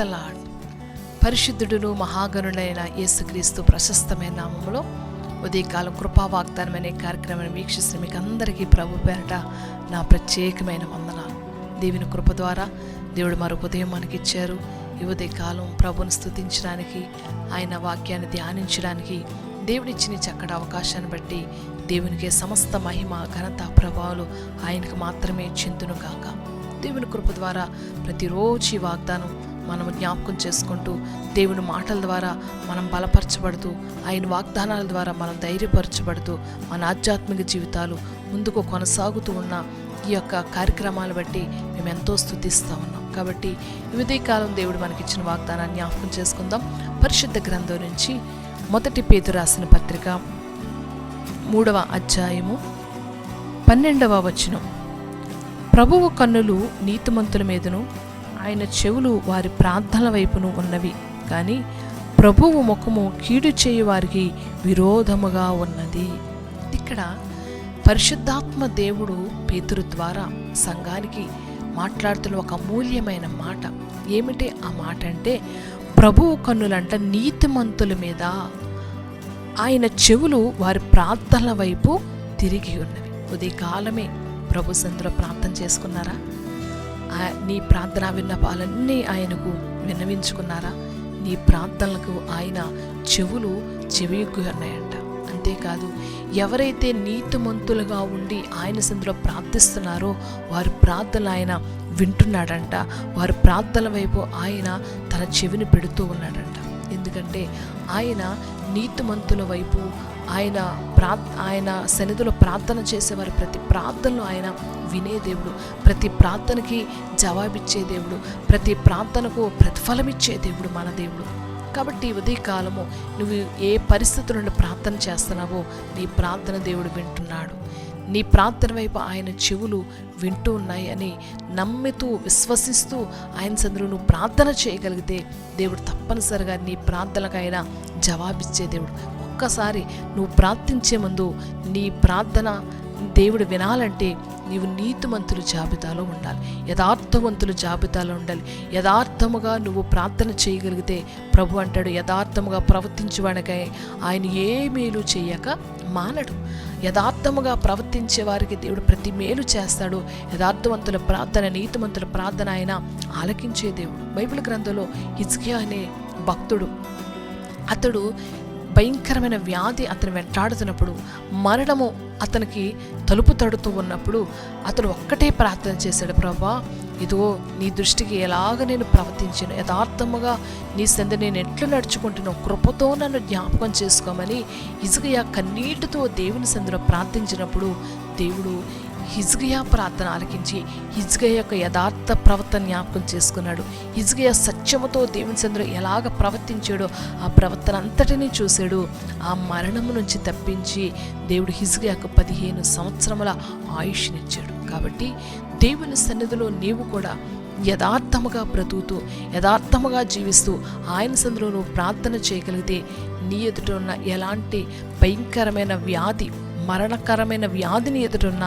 Lord పరిశుద్ధుడును మహాగణుడైన యేసుక్రీస్తు ప్రశస్తమైన నామంలో ఉదయకాలం కృపా వాగ్దానం అనే కార్యక్రమాన్ని వీక్షిస్తున్న మీకు అందరికీ ప్రభు పేరట నా ప్రత్యేకమైన వందనాలు. దేవుని కృప ద్వారా దేవుడు మరొక ఉదయం మనకిచ్చారు. ఈ ఉదయకాలం ప్రభుని స్థుతించడానికి ఆయన వాక్యాన్ని ధ్యానించడానికి దేవుడిచ్చిన చక్కటి అవకాశాన్ని బట్టి దేవునికి సమస్త మహిమ ఘనత ప్రభావాలు ఆయనకు మాత్రమే చింతును కాక దేవుని కృప ద్వారా ప్రతిరోజు ఈ వాగ్దానం మనం జ్ఞాపకం చేసుకుంటూ దేవుని మాటల ద్వారా మనం బలపరచబడుతూ ఆయన వాగ్దానాల ద్వారా మనం ధైర్యపరచబడుతూ మన ఆధ్యాత్మిక జీవితాలు ముందుకు కొనసాగుతూ ఉన్న ఈ యొక్క కార్యక్రమాలు బట్టి మేము ఎంతో స్థుతిస్తూ ఉన్నాం. కాబట్టి ఈ కాలం దేవుడు మనకిచ్చిన వాగ్దానాన్ని జ్ఞాపకం చేసుకుందాం. పరిశుద్ధ గ్రంథం నుంచి మొదటి పేరు రాసిన పత్రిక మూడవ అధ్యాయము పన్నెండవ వచనం. ప్రభువు కన్నులు నీతిమంతుల మీదను ఆయన చెవులు వారి ప్రార్థనల వైపును ఉన్నవి. కానీ ప్రభువు ముఖము కీడు చేయు వారికి విరోధముగా ఉన్నది. ఇక్కడ పరిశుద్ధాత్మ దేవుడు పేతురు ద్వారా సంఘానికి మాట్లాడుతున్న ఒక అమూల్యమైన మాట. ఏమిటి ఆ మాట అంటే ప్రభువు కన్నులంట నీతిమంతుల మీద ఆయన చెవులు వారి ప్రార్థనల వైపు తిరిగి ఉన్నవి. ఉదయకాలమే ప్రభు సందులో ప్రార్థన చేసుకున్నారా? నీ ప్రార్థనా విన్నపాలన్నీ ఆయనకు విన్నవించుకున్నారా? నీ ప్రార్థనలకు ఆయన చెవులు చెవియొగ్గు ఉన్నాయంట అంతేకాదు ఎవరైతే నీతిమంతులుగా ఉండి ఆయన సందులో ప్రార్థిస్తున్నారో వారి ప్రార్థనలు ఆయన వింటున్నాడంట. వారి ప్రార్థనల వైపు ఆయన తన చెవిని పెడుతూ ఉన్నాడంట. ఎందుకంటే ఆయన నీతిమంతుల వైపు ఆయన ప్రా ఆయన సన్నిధిలో ప్రార్థన చేసేవారు. ప్రతి ప్రార్థనలు ఆయన వినే దేవుడు ప్రతి ప్రార్థనకి జవాబిచ్చే దేవుడు ప్రతి ప్రార్థనకు ప్రతిఫలమిచ్చే దేవుడు మన దేవుడు. కాబట్టి ఉదయకాలము నువ్వు ఏ పరిస్థితుల నుండి ప్రార్థన చేస్తున్నావో నీ ప్రార్థన దేవుడు వింటున్నాడు. నీ ప్రార్థన వైపు ఆయన చెవులు వింటూ ఉన్నాయి అని నమ్ముతూ విశ్వసిస్తూ ఆయన సందులో నువ్వు ప్రార్థన చేయగలిగితే దేవుడు తప్పనిసరిగా నీ ప్రార్థనకైనా జవాబిచ్చే దేవుడు. ఒక్కసారి నువ్వు ప్రార్థించే ముందు నీ ప్రార్థన దేవుడు వినాలంటే నీవు నీతిమంతుల జాబితాలో ఉండాలి. యథార్థవంతుల జాబితాలో ఉండాలి. యథార్థముగా నువ్వు ప్రార్థన చేయగలిగితే ప్రభు అంటాడు యథార్థముగా ప్రవర్తించేవాడికై ఆయన ఏ మేలు చేయక మానడు. యథార్థముగా ప్రవర్తించే వారికి దేవుడు ప్రతి మేలు చేస్తాడు. యథార్థవంతుల ప్రార్థన నీతిమంతుల ప్రార్థన ఆయన ఆలకించే దేవుడు. బైబిల్ గ్రంథంలో ఇజ్కియా అనే భక్తుడు. అతడు భయంకరమైన వ్యాధి అతను వెంటాడుతున్నప్పుడు మరణము అతనికి తలుపు తడుతూ ఉన్నప్పుడు అతడు ఒక్కటే ప్రార్థన చేశాడు ప్రభా ఇదిగో నీ దృష్టికి ఎలాగ నేను ప్రవర్తించాను? యథార్థముగా నీ సంద నేను ఎట్లు నడుచుకుంటున్నావు కృపతో నన్ను జ్ఞాపకం చేసుకోమని ఇసుకయ కన్నీటితో దేవుని సందులో ప్రార్థించినప్పుడు దేవుడు హిజ్గియా ప్రార్థన ఆలకించి హిజ్గియా యొక్క యథార్థ ప్రవర్తన జ్ఞాపకం చేసుకున్నాడు. హిజ్గియా సత్యముతో దేవుని చంద్రుడు ఎలాగ ప్రవర్తించాడో ఆ ప్రవర్తన అంతటినీ చూశాడు. ఆ మరణము నుంచి తప్పించి దేవుడు హిజ్గియాకు పదిహేను సంవత్సరముల ఆయుష్నిచ్చాడు. కాబట్టి దేవుని సన్నిధిలో నీవు కూడా యథార్థముగా బ్రతుకుతూ యథార్థముగా జీవిస్తూ ఆయన సందులో నువ్వు ప్రార్థన చేయగలిగితే నీ ఎదుట ఉన్న ఎలాంటి భయంకరమైన వ్యాధి మరణకరమైన వ్యాధిని ఎదుటున్న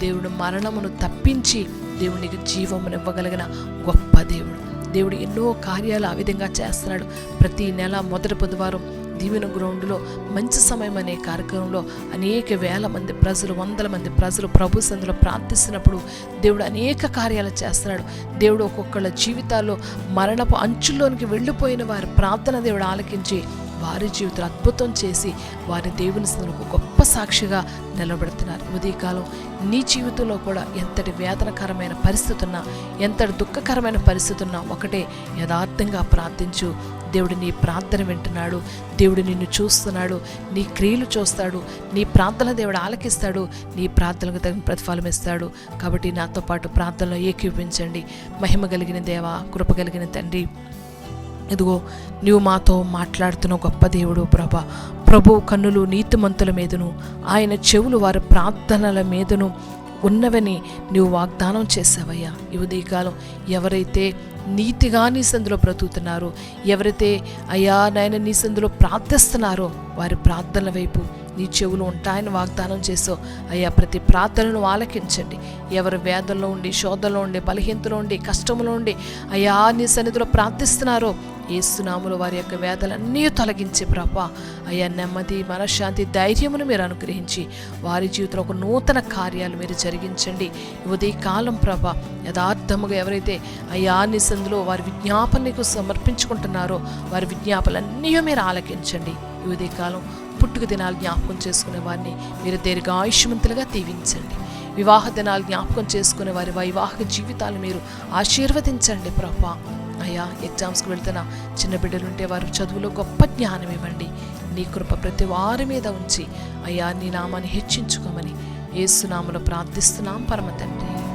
దేవుడు మరణమును తప్పించి దేవునికి జీవమునివ్వగలిగిన గొప్ప దేవుడు. దేవుడు ఎన్నో కార్యాలు ఆ విధంగా చేస్తున్నాడు. ప్రతి నెల మొదటి బుధవారం దీవెన గ్రౌండ్లో మంచి సమయం అనే కార్యక్రమంలో అనేక వేల మంది ప్రజలు వందల మంది ప్రజలు ప్రభు సందులో ప్రార్థిస్తున్నప్పుడు దేవుడు అనేక కార్యాలు చేస్తున్నాడు. దేవుడు ఒక్కొక్కళ్ళ జీవితాల్లో మరణపు అంచుల్లోనికి వెళ్ళిపోయిన వారి ప్రార్థన దేవుడు ఆలకించి వారి జీవితాలు అద్భుతం చేసి వారి దేవుని ఒక గొప్ప సాక్షిగా నిలబెడుతున్నారు. ఉదయకాలం నీ జీవితంలో కూడా ఎంతటి వేదనకరమైన పరిస్థితి ఉన్నా ఎంతటి దుఃఖకరమైన పరిస్థితి ఉన్నా ఒకటే యథార్థంగా ప్రార్థించు. దేవుడు నీ ప్రార్థన వింటున్నాడు. దేవుడు నిన్ను చూస్తున్నాడు. నీ క్రియలు చూస్తాడు. నీ ప్రార్థన దేవుడు ఆలకిస్తాడు. నీ ప్రార్థనకు తగిన ప్రతిఫలం ఇస్తాడు. కాబట్టి నాతో పాటు ప్రార్థనలో ఏకీపించండి మహిమ కలిగిన దేవ కృప కలిగిన తండ్రి ఇదిగో నీవు మాతో మాట్లాడుతున్న గొప్ప దేవుడు ప్రభ. ప్రభు కన్నులు నీతిమంతుల మీదను ఆయన చెవులు వారి ప్రార్థనల మీదను ఉన్నవని నీవు వాగ్దానం చేసావయ్యా ఈ ఉదయకాలం ఎవరైతే నీతిగా నీ సందులో బ్రతుకుతున్నారో ఎవరైతే అయ్యా నాయన నీ సందులో ప్రార్థిస్తున్నారో వారి ప్రార్థనల వైపు నీ చెవులు ఉంటాయని వాగ్దానం చేసావు అయ్యా ప్రతి ప్రార్థనను ఆలకించండి. ఎవరు వేదంలో ఉండి శోధనలో ఉండి బలహీనతలో ఉండి కష్టంలో ఉండి అయ్యా నీ సన్నిధిలో ప్రార్థిస్తున్నారో ఏసునాములు వారి యొక్క వేదలన్నీ తొలగించి ప్రభా అయ్యా నెమ్మది మనశ్శాంతి ధైర్యమును మీరు అనుగ్రహించి వారి జీవితంలో ఒక నూతన కార్యాలు మీరు జరిగించండి. ఉదయకాలం ప్రభ యథార్థముగా ఎవరైతే అయ్యా నిసందులో వారి విజ్ఞాపనకు సమర్పించుకుంటున్నారో వారి విజ్ఞాపనలన్నీ మీరు ఆలకించండి. ఉదయకాలం పుట్టుక దినాలు జ్ఞాపకం చేసుకునే వారిని మీరు దీర్ఘాయుష్మంతులుగా దీవించండి. వివాహ దినాలు జ్ఞాపకం చేసుకునే వారి వైవాహిక జీవితాలు మీరు ఆశీర్వదించండి ప్రభా. అయ్యా ఎగ్జామ్స్కి వెళ్తున్న చిన్న బిడ్డలుంటే వారు చదువులో గొప్ప జ్ఞానం ఇవ్వండి. నీ కృప ప్రతి వారి మీద ఉంచి అయ్యా నీ నామాన్ని హెచ్చించుకోమని ఏసునామలో ప్రార్థిస్తున్నాం పరమ తండ్రి